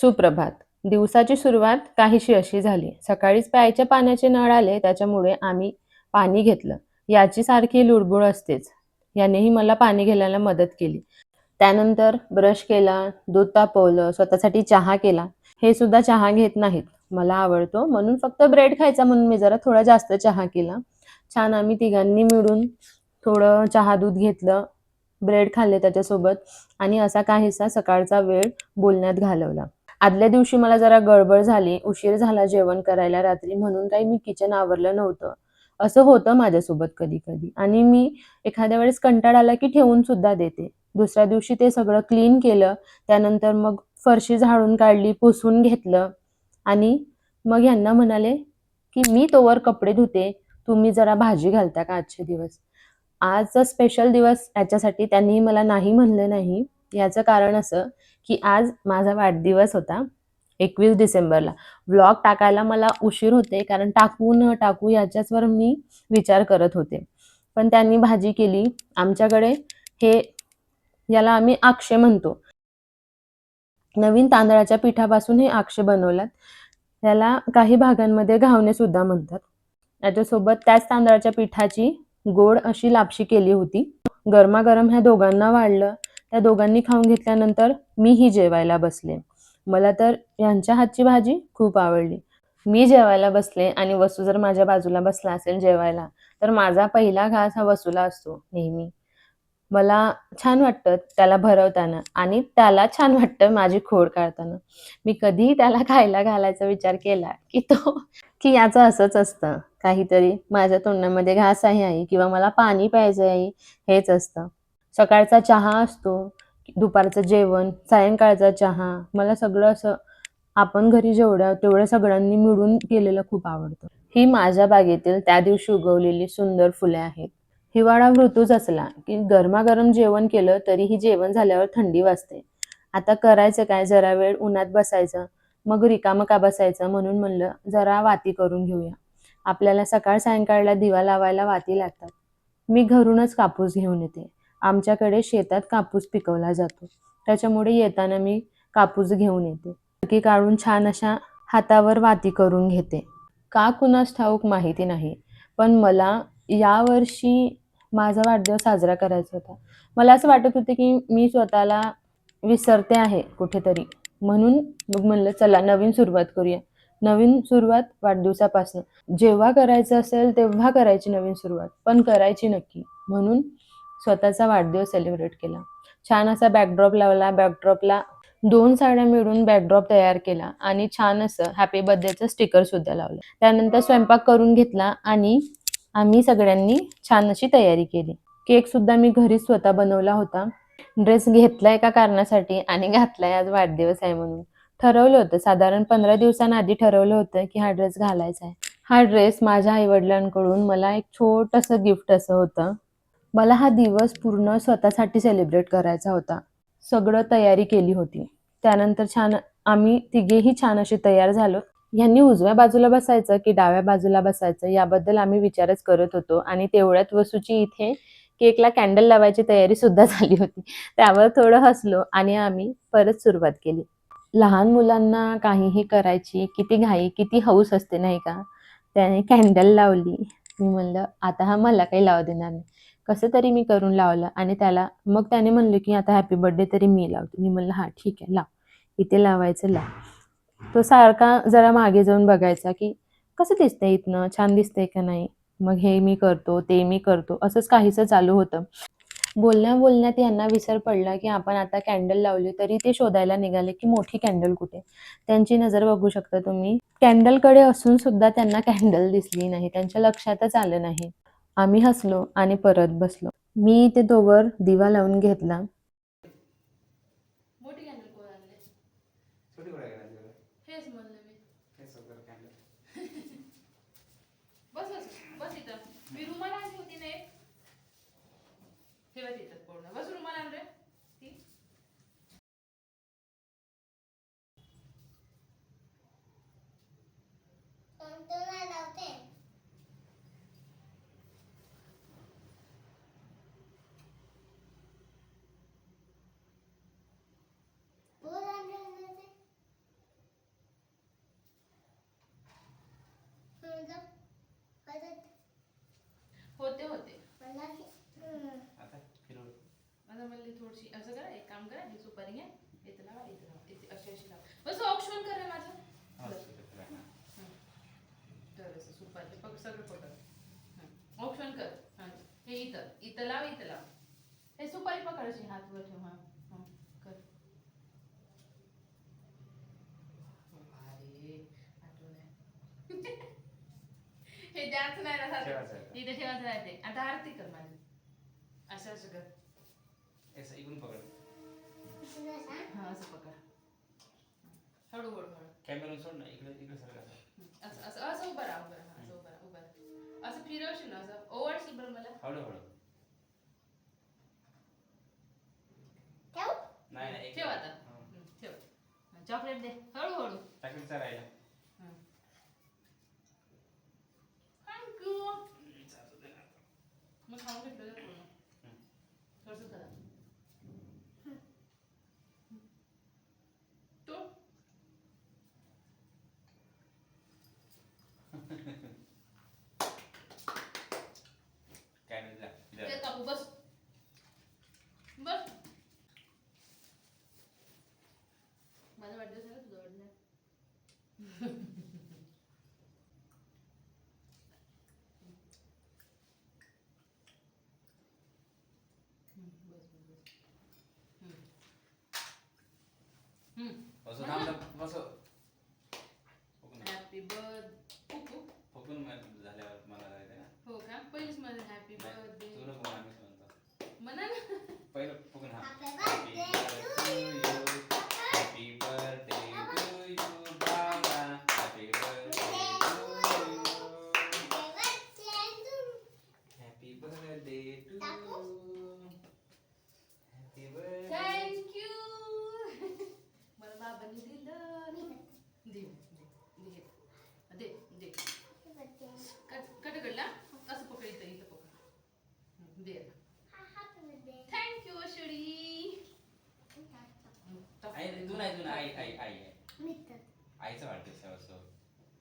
सुप्रभात. दिवसाची सुरुवात काहीशी अशी झाली. सकाळीच प्यायच्या पाण्याचे नळ आले त्याच्यामुळे आम्ही पाणी घेतलं. याची सारखी लुडबुड असतेच. यानेही मला पाणी घ्यायला मदत केली. त्यानंतर ब्रश केला दूध तापवलं स्वतःसाठी चहा केला. हे सुद्धा चहा घेत नाहीत. मला आवडतो. म्हणून फक्त ब्रेड खायचा म्हणून मी जरा थोडा जास्त चहा केला. छान आम्ही तिघांनी मिळून थोडं चहा दूध घेतलं ब्रेड खाल्ले त्याच्यासोबत आणि असा काहीसा सकाळचा वेळ बोलण्यात घालवला. आदल्या दिवशी मला जरा गडबड झाली उशीर झाला जेवण करायला रात्री म्हणून काही मी किचन आवरलं नव्हतं. असं होतं माझ्यासोबत कधी कधी आणि मी एखाद्या वेळेस कंटाळ आला की ठेवून सुद्धा देते. दुसऱ्या दिवशी ते सगळं क्लीन केलं त्यानंतर मग फरशी झाडून काढली पुसून घेतलं. आणि मग यांना म्हणाले की मी तोवर कपडे धुते तुम्ही जरा भाजी घालता का आजचे दिवस? आजचा स्पेशल दिवस याच्यासाठी त्यांनी मला नाही म्हणलं नाही. याचं कारण असं की आज माझा वाढदिवस होता एकवीस डिसेंबरला. व्लॉग टाकायला मला उशीर होते कारण टाकू न टाकू याच्याचवर मी विचार करत होते. पण त्यांनी भाजी केली. आमच्याकडे हे याला आम्ही आक्षे म्हणतो. नवीन तांदळाच्या पिठापासून हे आक्षे बनवल्यात. याला काही भागांमध्ये घावणे सुद्धा म्हणतात. याच्यासोबत त्याच तांदळाच्या पिठाची गोड अशी लापशी केली होती. गरमागरम ह्या दोघांना वाढलं. त्या दोघांनी खाऊन घेतल्यानंतर मीही जेवायला बसले. मला तर यांच्या हातची भाजी खूप आवडली. मी जेवायला बसले आणि वसू जर माझ्या बाजूला बसला असेल जेवायला तर माझा पहिला घास हा वसूला असतो नेहमी. मला छान वाटतं त्याला भरवताना आणि त्याला छान वाटतं माझी खोड काढताना. मी कधीही त्याला खायला घालायचा विचार केला की तो की याचं असंच असतं. काहीतरी माझ्या तोंडामध्ये घास आहे आई किंवा मला पाणी प्यायचं आहे हेच असतं. सकाळचा चहा असतो दुपारचं जेवण सायंकाळचा चहा मला सगळं असं आपण घरी जेवढं तेवढ्या सगळ्यांनी मिळून केलेलं खूप आवडतं. ही माझ्या बागेतील त्या दिवशी उगवलेली सुंदर फुले आहेत. हिवाळा ऋतूच असला की गरमागरम जेवण केलं तरीही जेवण झाल्यावर थंडी वाजते. आता करायचं काय? जरा वेळ उन्हात बसायचं मग रिकामं का बसायचं म्हणून म्हणलं जरा वाती करून घेऊया. आपल्याला सकाळ सायंकाळला दिवा लावायला वाती लागतात. मी घरूनच कापूस घेऊन येते. आमच्याकडे शेतात कापूस पिकवला जातो. त्याच्यामुळे येताना मी कापूस घेऊन येते. की काढून छान अशा हातावर वाती करून घेते. का कुणास ठाऊक माहिती नाही पण मला यावर्षी माझा वाढदिवस साजरा करायचा होता. मला असं वाटत होते की मी स्वतःला विसरते आहे कुठेतरी. म्हणून मग म्हणलं चला नवीन सुरुवात करूया. नवीन सुरुवात वाढदिवसापासून. जेव्हा करायचं असेल तेव्हा करायची नवीन सुरुवात पण करायची नक्की. म्हणून स्वतःचा वाढदिवस सेलिब्रेट केला. छान असा बॅकड्रॉप लावला बॅकड्रॉपला दोन साड्या मिळून बॅकड्रॉप तयार केला आणि छान असं हॅपी बर्थडेचं स्टिकर सुद्धा लावलं. त्यानंतर स्वयंपाक करून घेतला आणि आम्ही सगळ्यांनी छान अशी तयारी केली. केक सुद्धा मी घरीच स्वतः बनवला होता. ड्रेस घेतलाय एका कारणासाठी आणि घातलाय आज वाढदिवस आहे म्हणून. ठरवलं होतं साधारण पंधरा दिवसांआधी ठरवलं होतं की हा ड्रेस घालायचा आहे. हा ड्रेस माझ्या आईवडिलांकडून मला एक छोटंसं गिफ्ट असं होतं. मला हा दिवस पूर्ण स्वतःसाठी सेलिब्रेट करायचा होता. सगळं तयारी केली होती. त्यानंतर छान आम्ही तिघेही छान असे तयार झालो. यांनी उजव्या बाजूला बसायचं की डाव्या बाजूला बसायचं याबद्दल आम्ही विचारच करत होतो आणि तेवढ्यात वसूची इथे केकला कॅन्डल लावायची तयारी सुद्धा झाली होती. त्यावर थोडं हसलो आणि आम्ही परत सुरुवात केली. लहान मुलांना काहीही करायची किती घाई किती हौस असते नाही का? त्याने कॅन्डल लावली. मी म्हणलं आता हा मला काही लावू देणार नाही. कसं तरी मी करून लावलं आणि त्याला मग त्याने म्हणलं की आता हॅपी बर्थडे तरी मी लावते. मी म्हणलं हां ठीक आहे लाव. इथे लावायचं लाव. तो सारखा जरा मागे जाऊन बघायचा की कसं दिसतंय इथनं? छान दिसतंय का नाही? मग हे मी करतो ते मी करतो. असंच काहीसं चालू होतं. बोलण्या बोलण्यात यांना विसर पडला की आपण आता कॅन्डल लावली तरी ते शोधायला निघाले की मोठी कॅन्डल कुठे? त्यांची नजर बघू शकता तुम्ही. कॅन्डलकडे असून सुद्धा त्यांना कॅन्डल दिसली नाही. त्यांच्या लक्षातच आलं नाही. आम्ही हसलो आणि परत बसलो. मी ते तोवर दिवा लावून घेतला मोठी कॅन्डल कोण आणले छोटी गोळ्या घालायची बरं. हेच म्हणलं मी हे सगळं कॅन्डल बस बस बस इथं मी रुमाल आणली होती ना एक ठेवा तिथं पूर्ण बस रुमाल आण रे ती अशी हात वर ठेव हा कर. अरे आठवण आहे. हे द्याच नाही ना सारखं. ठेवायचं आहे का? इथे ठेवायचं नाही ते. आता आरती कर माझी. असं असं कर. असं इकडून पकड. हा असं पकड. हळू हळू हळू. कॅमेरा सोड ना इकडे इकडे सरका असं. असं असं उभं राहा उभं राहा असं उभं राहा उभं असं फिरवशील ना असं ओवाळशील बरं मला? हळू हळू. नाही नाही ठेव आता. हा. ठेव. चॉकलेट दे. हळू हळू टाकलीचा राहिला. थँक्यू घेतलं का पूर्ण थोडंसं करा तो काय नाही जा ते जा. कापू बस बस माझा वाढदिवस आहे का तुझा वाढदिवस हम्म, बस बस बस हम्म. हम्म. बसो. फुकून हॅपी बर्थ फुकून मग झाल्यावर मला जायचं ना. हो का? पहिलीच माझं हॅपी बर्थडे तू नको म्हणा, मीच म्हणतो. म्हणा ना पहिलं फुकून हा. हॅपी बर्थडे टू यू बाबा happy birthday to you happy birthday to happy birthday thank you मला बाबांनी दिलं दे दे दे. दे कट कटकडला असं पकड इथं पकड. हं, दे थँक्यू अशडी आई तू नाही तू नाही. आई आई आई. आहे आईचा वाढदिवस आहे असं.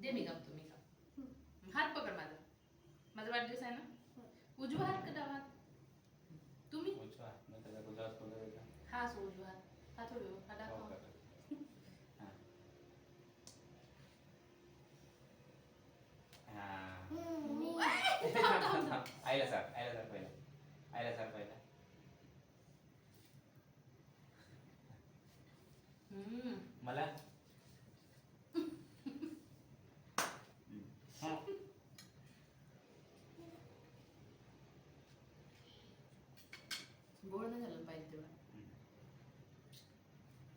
दे मी कापतो मी काप हात पकड माझा. माझा वाढदिवस आहे ना? उजवा हात का डावा हात? तुम्ही? उजवा होता. हा उजवा हात. हा थोडी हा हो दाखव का? हा. हा. थांब, थांब, थांब. आईला सार आईला सार पहिला आईला सार पहिला हम्म. मला हं. गोड नाही झालं पाहिजे तेवढं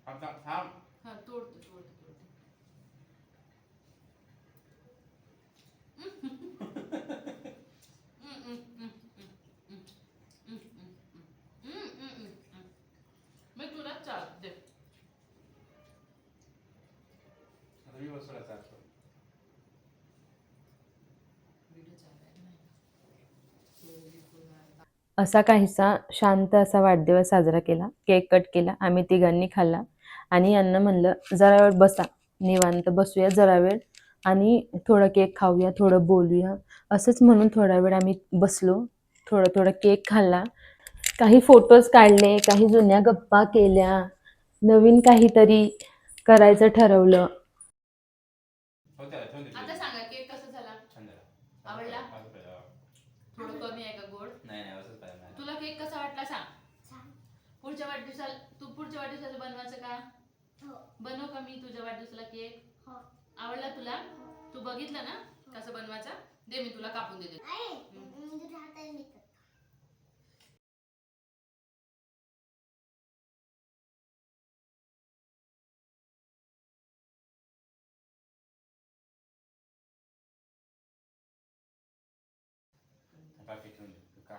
थांब थांब थांब हा तोडतो तोडतो तोडतो मी तुला चाल दे आता मी बसवला चालतो व्हिडिओ चालू नाही असा काहीसा शांत असा वाढदिवस साजरा केला. केक कट केला. आम्ही तिघांनी खाल्ला. आणि यांना म्हणलं जरा वेळ बसा. निवांत बसूया जरा वेळ. आणि थोडं केक खाऊया थोडं बोलूया. असंच म्हणून थोडा वेळ आम्ही बसलो. थोडं थोडं केक खाल्ला. काही फोटोज काढले काही जुन्या गप्पा केल्या. नवीन काहीतरी करायचं ठरवलं हो त्याला ठेवून दे आता सांगा केक कसा झाला छान झाला आवडला? माझं पहिला. थोडं कमी आहे का गोड नाही नाही असंच पाहिजे मला. तुला केक कसा वाटला सांग पुढच्या वाढदिवसाला तू पुढच्या वाढदिवसाला बनवायचं का बनव का मी तुझ्या वाढदिवसाला केक? आवडला तुला? तू बघितलं ना? कसं बनवायचा? दे मी तुला कापून देते. बाकी ठेवून दे. का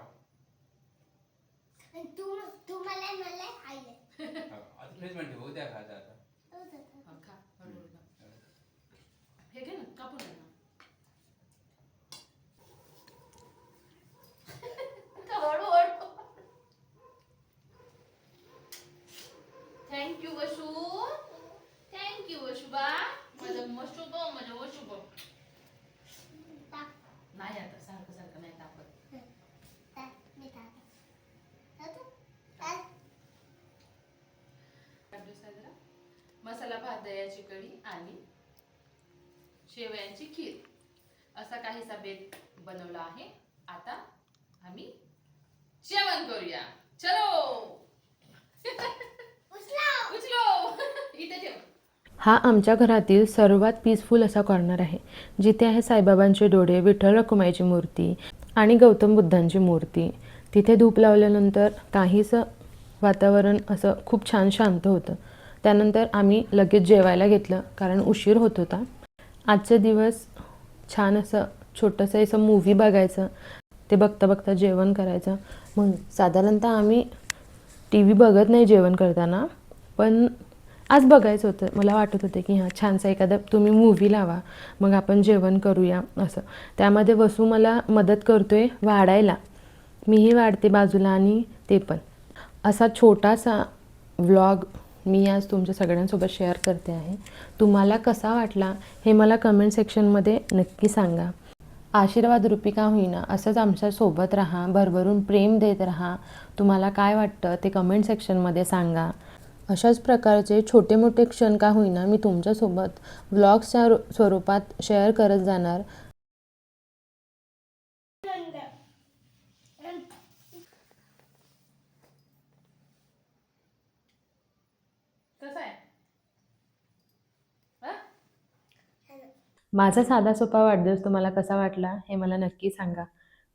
हो, आता प्लीज म्हणते भाऊ द्या खाता आता. हा, खा हळूहळू खा. हे घे ना कापून दे ना थँक्यू वशू थँक्यू वशुबा माझं मशुब माझं वशुब नाही आता सारखं सारखं नाही तापत साजरा मसाला भात दह्याची कढी आणि शेवयांची खीर. असा काहीसा बेत बनवला आहे. आता आम्ही जेवण करूया. चलो! उचलो! इथे ठेव. हा आमच्या घरातील सर्वात पीसफुल असा कॉर्नर आहे. जिथे आहे साईबाबांचे डोळे विठ्ठल रखुमाईची मूर्ती आणि गौतम बुद्धांची मूर्ती. तिथे धूप लावल्यानंतर काहीसं वातावरण असं खूप छान शांत होतं. त्यानंतर आम्ही लगेच जेवायला घेतलं कारण उशीर होत होता. आजचा दिवस छान असं छोटंसं असं मूव्ही बघायचं ते बघता बघता जेवण करायचं. मग साधारणतः आम्ही टी व्ही बघत नाही जेवण करताना पण आज बघायचं होतं. मला वाटत होतं की हां छानसा एखादा तुम्ही मूव्ही लावा मग आपण जेवण करूया असं. त्यामध्ये वसू मला मदत करतो आहे वाढायला. मीही वाढते बाजूला आणि ते पण. असा छोटासा व्लॉग मी आज तुमच्या सगळ्यांसोबत शेअर करते आहे. तुम्हाला कसा वाटला हे मला कमेंट सेक्शनमध्ये नक्की सांगा. आशीर्वाद रूपी का होईना असंच आमच्यासोबत राहा भरभरून प्रेम देत राहा. तुम्हाला काय वाटतं ते कमेंट सेक्शनमध्ये सांगा. अशाच प्रकारचे छोटे मोठे क्षण का होईना मी तुमच्यासोबत व्लॉग्सच्या स्वरूपात शेअर करत जाणार कसं आहे हा? माझा साधा सोपा वाढदिवस तुम्हाला कसा वाटला हे मला नक्की सांगा.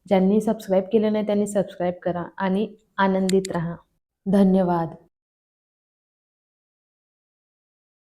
ज्यांनी सबस्क्राईब केलं नाही त्यांनी सबस्क्राईब करा आणि आनंदित राहा. धन्यवाद.